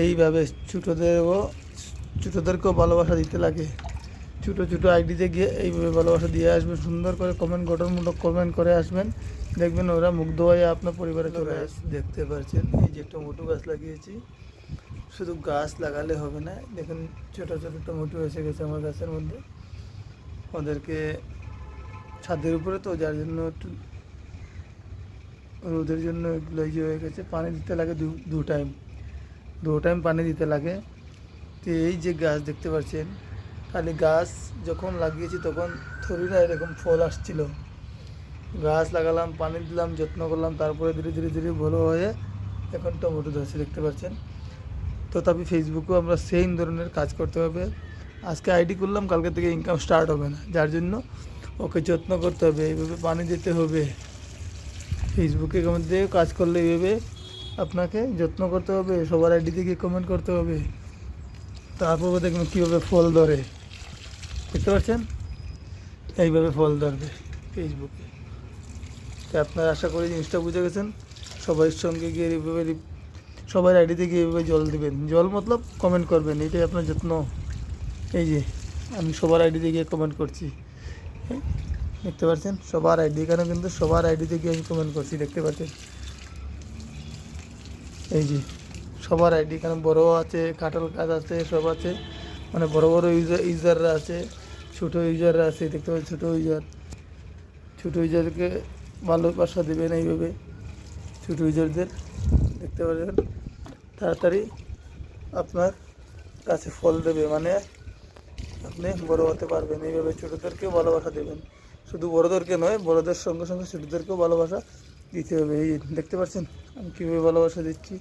এইভাবে ছোটোদেরও ছোটোদেরকেও ভালোবাসা দিতে লাগে। ছোটো ছোটো আইডিতে গিয়ে এইভাবে ভালোবাসা দিয়ে আসবেন সুন্দর করে কমেন্ট গঠনমূলক কমেন্ট করে আসবেন। দেখবেন ওরা মুগ্ধ হয়ে আপনার পরিবারে চলে আস দেখতে পাচ্ছেন এই যে টমেটো গাছ লাগিয়েছি। শুধু গাছ লাগালে হবে না দেখুন ছোটো ছোটো টমেটো এসে গেছে আমার গাছের মধ্যে। ওদেরকে ছাদের উপরে তো যার জন্য একটু রোদের জন্য এগুলো ইয়ে হয়ে গেছে পানি দিতে লাগে দু দু টাইম দু টাইম পানি দিতে লাগে। তো এই যে গাছ দেখতে পাচ্ছেন, খালি গাছ যখন লাগিয়েছি তখন থরিরা এরকম ফল আসছিল। গাছ লাগালাম, পানি দিলাম, যত্ন করলাম, তারপরে ধীরে ধীরে ধীরে বড় হয়ে এখন টমেটো ধরছে দেখতে পাচ্ছেন। তথাপি ফেসবুকেও আমরা সেম ধরনের কাজ করতে হবে। আজকে আইডি করলাম, কালকে থেকে ইনকাম স্টার্ট হবে না। যার জন্য ওকে যত্ন করতে হবে, এইভাবে পানি দিতে হবে। ফেসবুকে মধ্যে কাজ করলে এইভাবে আপনাকে যত্ন করতে হবে, সবার আইডিতে গিয়ে কমেন্ট করতে হবে। তারপরে দেখবেন কীভাবে ফল ধরে। দেখতে পাচ্ছেন এইভাবে ফল ধরবে ফেসবুকে তো আপনারা আশা করি জিনিসটা বুঝে গেছেন। সবার সঙ্গে গিয়ে এইভাবে সবার আইডিতে গিয়ে এইভাবে জল দেবেন। জল মতলব কমেন্ট করবেন, এটাই আপনার যত্ন। এই যে, আমি সবার আইডিতে গিয়ে কমেন্ট করছি। দেখতে পাচ্ছেন সবার আইডি এখানে কিন্তু সবার আইডিতে গিয়ে আমি কমেন্ট করছি, দেখতে পাচ্ছেন এই যে সবার আইডি এখানে বড় আছে কাটাল কাজ আছে, সব আছে। মানে বড় বড় ইউজার ইউজাররা আছে, ছোটো ইউজাররা আছে, দেখতে পাচ্ছেন ছোটো ইউজার ছোটো ইউজারকে ভালোবাসা দেবেন এইভাবে, ছোটো ইউজারদের দেখতে পাচ্ছেন। তাড়াতাড়ি আপনার কাছে ফল দেবে মানে আপনি বড় হতে পারবেন, এইভাবে ছোটোদেরকেও ভালোবাসা দেবেন। শুধু বড়োদেরকে নয়, বড়োদের সঙ্গে সঙ্গে ছোটোদেরকেও ভালোবাসা দিতে হবে। এই দেখতে পাচ্ছেন আমি কীভাবে ভালোবাসা দিচ্ছি।